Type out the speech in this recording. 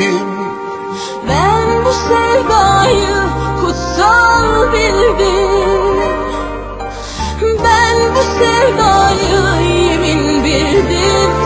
bildim Ben bu sevdayı kutsal bildim. Ben bu sevdayı yemin bildim.